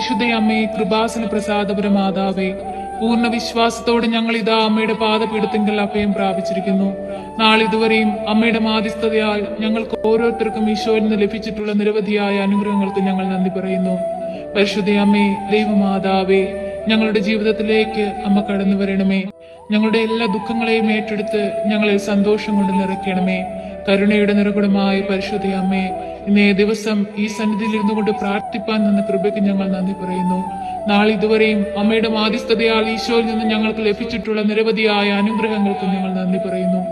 പരിശുദ്ധ അമ്മേ കൃപാസന പ്രസാദപുര മാതാവേ പൂർണ വിശ്വാസത്തോടെ ഞങ്ങൾ ഇതാ അമ്മയുടെ പാദപീഠത്തിങ്കൽ അഭയം പ്രാപിച്ചിരിക്കുന്നു. നാളിതുവരെയും അമ്മയുടെ മാധ്യസ്ഥതയാൽ ഞങ്ങൾക്ക് ഓരോരുത്തർക്കും ഈശോയിൽ നിന്ന് ലഭിച്ചിട്ടുള്ള നിരവധിയായ അനുഗ്രഹങ്ങൾക്ക് ഞങ്ങൾ നന്ദി പറയുന്നു. പരിശുദ്ധയമ്മേ ദൈവമാതാവേ ഞങ്ങളുടെ ജീവിതത്തിലേക്ക് അമ്മ കടന്നു വരണമേ. ഞങ്ങളുടെ എല്ലാ ദുഃഖങ്ങളെയും ഏറ്റെടുത്ത് ഞങ്ങളെ സന്തോഷം കൊണ്ട് നിറയ്ക്കണമേ. കരുണയുടെ നിറകുടമായ പരിശുദ്ധ അമ്മേ ഇന്നേ ദിവസം ഈ സന്നിധിയിൽ ഇരുന്നു കൊണ്ട് പ്രാർത്ഥിപ്പാൻ നിന്ന കൃപയ്ക്ക് ഞങ്ങൾ നന്ദി പറയുന്നു. നാളെ ഇതുവരെയും അമ്മയുടെ മാധ്യസ്ഥതയാൽ ഈശോയിൽ നിന്ന് ഞങ്ങൾക്ക് ലഭിച്ചിട്ടുള്ള നിരവധിയായ അനുഗ്രഹങ്ങൾക്ക് ഞങ്ങൾ നന്ദി പറയുന്നു.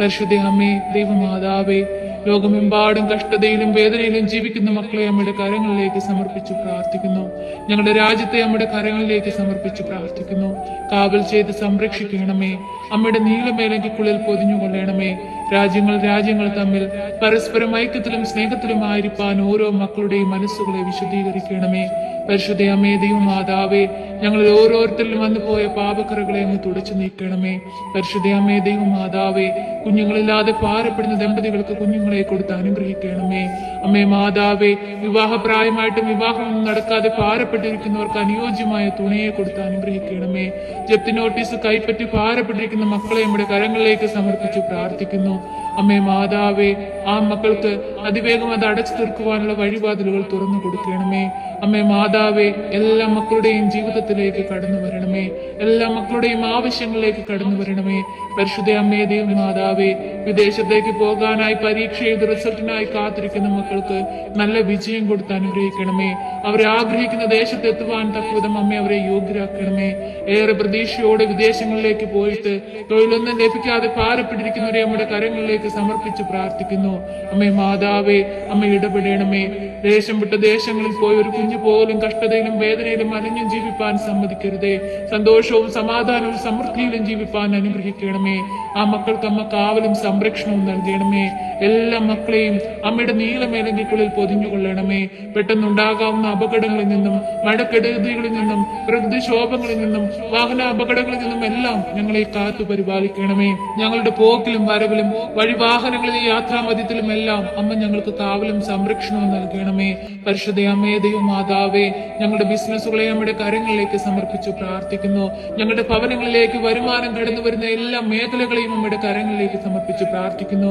പരിശുദ്ധ അമ്മേ ദൈവമാതാവേ ലോകമെമ്പാടും കഷ്ടതയിലും വേദനയിലും ജീവിക്കുന്ന മക്കളെ അമ്മയുടെ കരങ്ങളിലേക്ക് സമർപ്പിച്ചു പ്രാർത്ഥിക്കുന്നു. ഞങ്ങളുടെ രാജ്യത്തെ അമ്മയുടെ കരങ്ങളിലേക്ക് സമർപ്പിച്ചു പ്രാർത്ഥിക്കുന്നു. കാവൽ ചെയ്ത് സംരക്ഷിക്കണമേ. അമ്മയുടെ നീളമേലങ്കിക്കുള്ളിൽ പൊതിഞ്ഞുകൊള്ളണമേ. രാജ്യങ്ങൾ രാജ്യങ്ങൾ തമ്മിൽ പരസ്പരം ഐക്യത്തിലും സ്നേഹത്തിലുമായിരിക്കാൻ ഓരോ മക്കളുടെയും മനസ്സുകളെ വിശദീകരിക്കണമേ പരിശുദ്ധ അമ്മേ ദൈവമാതാവേ ഞങ്ങളിൽ ഓരോരുത്തരിലും വന്നു പോയ പാപക്കറകളെ അങ്ങ് തുടച്ചു നീക്കണമേ. പരിശുദ്ധ അമ്മേ ദൈവമാതാവേ കുഞ്ഞുങ്ങളില്ലാതെ പാരപ്പെടുന്ന ദമ്പതികൾക്ക് കുഞ്ഞുങ്ങളെ കൊടുത്ത് അനുഗ്രഹിക്കണമേ. അമ്മേ മാതാവേ വിവാഹപ്രായമായിട്ടും വിവാഹം നടക്കാതെ പാരപ്പെട്ടിരിക്കുന്നവർക്ക് അനുയോജ്യമായ തുണയെ കൊടുത്ത് അനുഗ്രഹിക്കണമേ. ജപ്തി നോട്ടീസ് കൈപ്പറ്റി പാരപ്പെട്ടിരിക്കുന്ന മക്കളെ നമ്മുടെ കരങ്ങളിലേക്ക് സമർപ്പിച്ച് പ്രാർത്ഥിക്കുന്നു. അമ്മേ മാതാവേ ആ മക്കൾക്ക് അതിവേഗം അത് അടച്ചു തീർക്കുവാനുള്ള വഴിവാതിലുകൾ തുറന്നു കൊടുക്കണമേ. അമ്മേ മാതാവേ എല്ലാ മക്കളുടെയും ജീവിതത്തിലേക്ക് കടന്നു വരണമേ. എല്ലാ മക്കളുടെയും ആവശ്യങ്ങളിലേക്ക് കടന്നു വരണമേ. പരിശുദ്ധ അമ്മേ ദൈവ മാതാവേ വിദേശത്തേക്ക് പോകാനായി പരീക്ഷ എഴുതി റിസൾട്ടിനായി കാത്തിരിക്കുന്ന മക്കൾക്ക് നല്ല വിജയം കൊടുത്ത് അനുഗ്രഹിക്കണമേ. അവരെ ആഗ്രഹിക്കുന്ന ദേശത്ത് എത്തുവാൻ തക്കവിധം അമ്മ അവരെ യോഗ്യരാക്കണമേ. ഏറെ പ്രതീക്ഷയോടെ വിദേശങ്ങളിലേക്ക് പോയിട്ട് തൊഴിലൊന്നും ലഭിക്കാതെ ഭാരപ്പെട്ടിരിക്കുന്നവരെ നമ്മുടെ കരങ്ങളിലേക്ക് സമർപ്പിച്ച് പ്രാർത്ഥിക്കുന്നു. അമ്മേ മാതാവേ അമ്മ ഇടപെടണമേ. ദേശം വിട്ട ദേശങ്ങളിൽ പോയി ഒരു കുഞ്ഞു പോലും കഷ്ടതയിലും വേദനയിലും അലഞ്ഞും ജീവിപ്പാൻ സമ്മതിക്കരുതേ. സന്തോഷവും സമാധാനവും സമൃദ്ധിയിലും ജീവിപ്പാൻ അനുഗ്രഹിക്കണമേ. ആ മക്കൾക്ക് അമ്മ കാവലും സംരക്ഷണവും നൽകണമേ. എല്ലാ മക്കളെയും അമ്മയുടെ നീളമേലങ്കിക്കുള്ളിൽ പൊതിഞ്ഞുകൊള്ളണമേ. പെട്ടെന്നുണ്ടാകാവുന്ന അപകടങ്ങളിൽ നിന്നും മഴക്കെടുതികളിൽ നിന്നും പ്രകൃതിക്ഷോഭങ്ങളിൽ നിന്നും വാഹന അപകടങ്ങളിൽ നിന്നും എല്ലാം ഞങ്ങളെ കാത്തു പരിപാലിക്കണമേ. ഞങ്ങളുടെ പോക്കിലും വരവിലും വഴിവാഹനങ്ങളിലെ യാത്രാമധ്യത്തിലും എല്ലാം അമ്മ ഞങ്ങൾക്ക് കാവലും സംരക്ഷണവും നൽകണമേ. പരിശുദ്ധ അമ്മേ ദൈവമാതാവേ ഞങ്ങളുടെ ബിസിനസ്സുകളെ നമ്മുടെ കരങ്ങളിലേക്ക് സമർപ്പിച്ചു പ്രാർത്ഥിക്കുന്നു. ഞങ്ങളുടെ ഭവനങ്ങളിലേക്ക് വരുമാനം കടന്നു വരുന്ന എല്ലാ മേഖലകളെയും നമ്മുടെ കരങ്ങളിലേക്ക് സമർപ്പിച്ച് പ്രാർത്ഥിക്കുന്നു.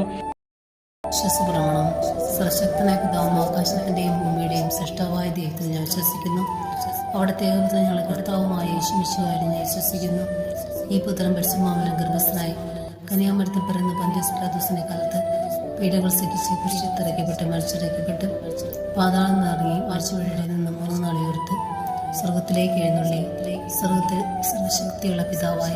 വിശ്വസപ്രമാണം പിതാവും ആകാശത്തിന്റെയും ഭൂമിയുടെയും സൃഷ്ടാവായ ദൈവത്തിൽ ഞാൻ വിശ്വസിക്കുന്നു. അവിടുത്തെ ഏകപുത്ര ഞങ്ങളുടെ കർത്താവുമായ ഞാൻ വിശ്വസിക്കുന്നു. ഈ പുത്രൻ പരിശുമാവലം ഗർഭസ്ഥനായി കന്യാമരത്തിൽ പിറന്ന പന്ത്യസ്പ്രാദോസിന്റെ കാലത്ത് പീഡകൾ സഹിച്ച് കുരിശിത്തിറക്കപ്പെട്ട് മരിച്ചിറക്കപ്പെട്ട് പാതാളം നിറങ്ങി മരിച്ചുവഴിയുടെ നിന്ന് മൂന്ന് ഉയർത്ത് സ്വർഗത്തിലേക്ക് എഴുന്നള്ളി. സ്വർഗത്തിൽ സർവശക്തിയുള്ള പിതാവായ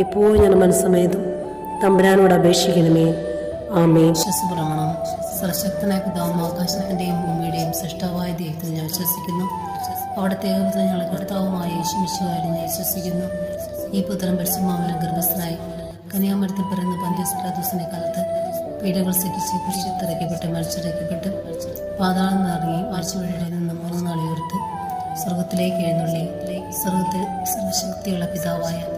എപ്പോഴും ഞാൻ മനസ്സമേതും തമ്പുരാനോട് അപേക്ഷിക്കണമേ. ആമേ വിശ്വസപ്രമാണം. സർശക്തനായ പിതാവും ആകാശത്തിന്റെയും ഭൂമിയുടെയും സൃഷ്ടാവായ ദൈവത്തിൽ ഞാൻ വിശ്വസിക്കുന്നു. അവിടുത്തെ ഏകപുത്രൻ ഞങ്ങളെ കർത്താവുമായ യേശുമിശുകാരും ഞാൻ വിശ്വസിക്കുന്നു. ഈ പുത്രം പരിശുമാവലം ഗർഭസ്ഥനായി കന്യാമരത്തിൽ പിറന്ന് പന്ത്യസ്പ്രാദൂസിനെ കാലത്ത് പീഡകൾ സഹിച്ച് കുരിശത്തിറക്കപ്പെട്ട് മരിച്ചിറക്കപ്പെട്ട് പാതാളം നിറങ്ങി മരിച്ചവഴിയുടെ നിന്ന് മൂന്ന് നാളെ ഉയർത്ത് സ്വർഗത്തിലേക്ക് എഴുന്നള്ളി. സ്വർഗത്തിൽ സർവശക്തിയുള്ള പിതാവായ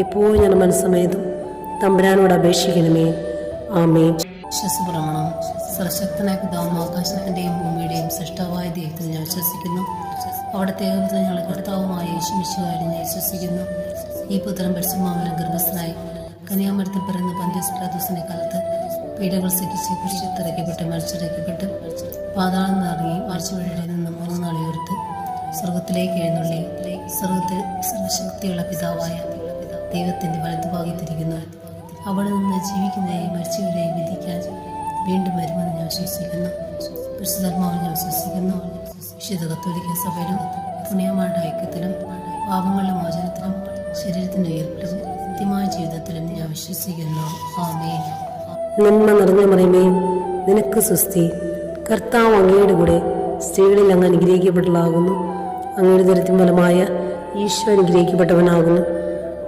എപ്പോഴും ഞാൻ മനസ്സമേതും തമ്പുരാനോട് അപേക്ഷിക്കണമേ. ആമേ വിശ്വസപ്രമാണം. സർശക്തനായ പിതാവും ആകാശത്തിന്റെയും ഭൂമിയുടെയും സൃഷ്ടാവായ ദൈവത്തിൽ ഞാൻ വിശ്വസിക്കുന്നു. അവിടുത്തെ ഏകപുത്രൻ ഞങ്ങളെ കർത്താവുമായ യേശുമിശുകാരും ഞാൻ വിശ്വസിക്കുന്നു. ഈ പുത്രൻ പരിശുമാവലം ഗർഭസ്ഥനായി കന്യാമരത്തിൽ പിറന്ന പന്ത്യസ്പ്രാദൂസിനെ കാലത്ത് പീഡകൾ സഹിച്ച് കുരിശത്തിറക്കപ്പെട്ട് മരിച്ചിറക്കപ്പെട്ട് പാതാളം നിറങ്ങി മരിച്ചവഴിയുടെ നിന്ന് മൂന്ന് നാളെ സ്വർഗത്തിലേക്ക് എഴുന്നള്ളി. സ്വർഗത്തിൽ സർവശക്തിയുള്ള പിതാവായ ദൈവത്തിന്റെ വലതുഭാഗത്തിരിക്കുന്നു അവിടെ നിന്ന് ജീവിക്കുന്നതായി മരിച്ചവരെയും വിധിക്കാൻ വീണ്ടും വരുമെന്ന് ഞാൻ വിശ്വസിക്കുന്നു. പരിശുദ്ധാത്മാവിൽ ഞാൻ വിശ്വസിക്കുന്നു. വിശുദ്ധ കത്തോലിക്ക സഭയിലും പുണ്യമാരുടെ ഐക്യത്തിലും പാപങ്ങളുടെ മോചനത്തിലും ശരീരത്തിന്റെ ഉയർപ്പിലും കൃത്യമായ ജീവിതത്തിലും ഞാൻ വിശ്വസിക്കുന്നു. ആമേൻ. നന്മ നിറഞ്ഞ മറിയമേ നിനക്ക് സുസ്തി കർത്താവ് അങ്ങയുടെ കൂടെ സ്ത്രീകളിൽ അങ്ങ് അനുഗ്രഹിക്കപ്പെട്ടതാകുന്നു അങ്ങയുടെ ദരത്തിൻ ഫലമായ ഈശോ അനുഗ്രഹിക്കപ്പെട്ടവനാകുന്നു.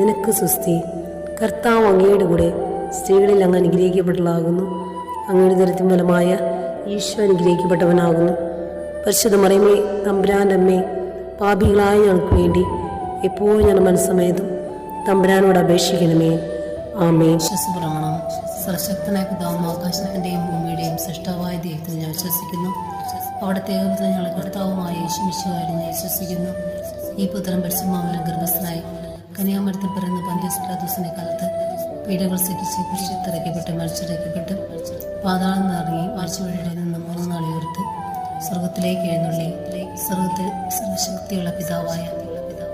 നിനക്ക് സുസ്തി കർത്താവ് അങ്ങയുടെ കൂടെ സ്ത്രീകളിൽ അങ്ങ് അനുഗ്രഹിക്കപ്പെട്ടതാകുന്നു അങ്ങയുടെ ദരത്തിൻ ഫലമായ ഈശോ അനുഗ്രഹിക്കപ്പെട്ടവനാകുന്നു. പരിശുദ്ധ മറിയമേ തമ്പുരാന്റെ അമ്മേ പാപികളായ ഞങ്ങൾക്ക് വേണ്ടി എപ്പോഴും ഞാൻ മനസ്സമേതും തമ്പുരാനോട് അപേക്ഷിക്കണമേ. ആമേ വിശ്വസപ്രമാണം. സർശക്തനായ പിതാവും ആകാശത്തിന്റെയും ഭൂമിയുടെയും സൃഷ്ടാവായ ദൈവത്തിൽ ഞാൻ വിശ്വസിക്കുന്നു. അവിടെ ഏകപുത്ര ഞങ്ങളുടെ കർത്താവുമായ യേശുമിശുകാരി ഞാൻ വിശ്വസിക്കുന്നു. ഈ പുത്രൻ പരിശുമാവലം ഗർഭസ്ഥനായി കന്യാമരത്തിൽ പിറന്ന പന്ത്യസ്പ്രാദൂസിന്റെ കാലത്ത് പീഡകൾ സഹിച്ച് കുരിശിത്തിറക്കപ്പെട്ട് മരിച്ചിടയ്ക്കപ്പെട്ട് പാതാളം നിറങ്ങി മരിച്ചുവഴിയുടെ നിന്ന് മൂന്ന് നാളിയോർത്ത് സ്വർഗത്തിലേക്ക് എഴുന്നള്ളി. സ്വർഗത്തിൽ സർവശക്തിയുള്ള പിതാവായ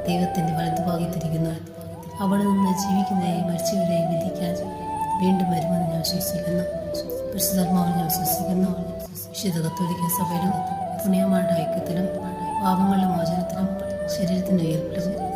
ദൈവത്തിന്റെ വലതുഭാഗത്തിരിക്കുന്നു അവിടെ നിന്ന് ജീവിക്കുന്നതായി മരിച്ചവരെ വിധിക്കാൻ വീണ്ടും വരുമെന്ന് ഞാൻ വിശ്വസിക്കുന്നു. പരിശുദ്ധാത്മാവിൽ ഞാൻ വിശ്വസിക്കുന്നു. വിശുദ്ധ കത്തോലിക്ക സഭയിലും പുണ്യമാരുടെ ഐക്യത്തിലും പാപങ്ങളുടെ മോചനത്തിലും ശരീരത്തിന്റെ ഉയർപ്പിലും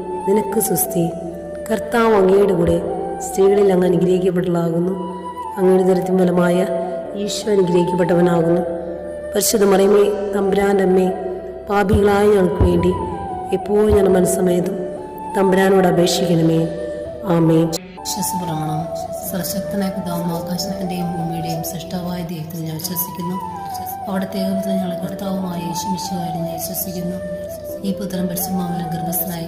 നിനക്ക് സുസ്തി. കർത്താവ് അങ്ങയുടെ കൂടെ സ്ത്രീകളിൽ അങ്ങ് അനുഗ്രഹിക്കപ്പെട്ടതാകുന്നു അങ്ങയുടെ ദരത്തിൻ ഫലമായ ഈശോ അനുഗ്രഹിക്കപ്പെട്ടവനാകുന്നു. പരിശുദ്ധ മറിയമേ തമ്പുരാന്റെ അമ്മേ പാപികളായ ഞങ്ങൾക്ക് വേണ്ടി എപ്പോഴും ഞാൻ മനസ്സമയതും തമ്പുരാനോട് അപേക്ഷിക്കണമേ. ആമേ വിശ്വസപ്രമാണം. സർശക്തനായ പിതാവും ആകാശത്തിന്റെയും ഭൂമിയുടെയും സൃഷ്ടാവായ ദൈവത്തിൽ ഞാൻ വിശ്വസിക്കുന്നു. അവിടുത്തെ ഏകപുത്രൻ ഞങ്ങളെ കർത്താവുമായ യേശുമിശുവായി ഞാൻ വിശ്വസിക്കുന്നു. ഈ പുത്രം പരിശുമാവിനും ഗർഭസ്ഥനായി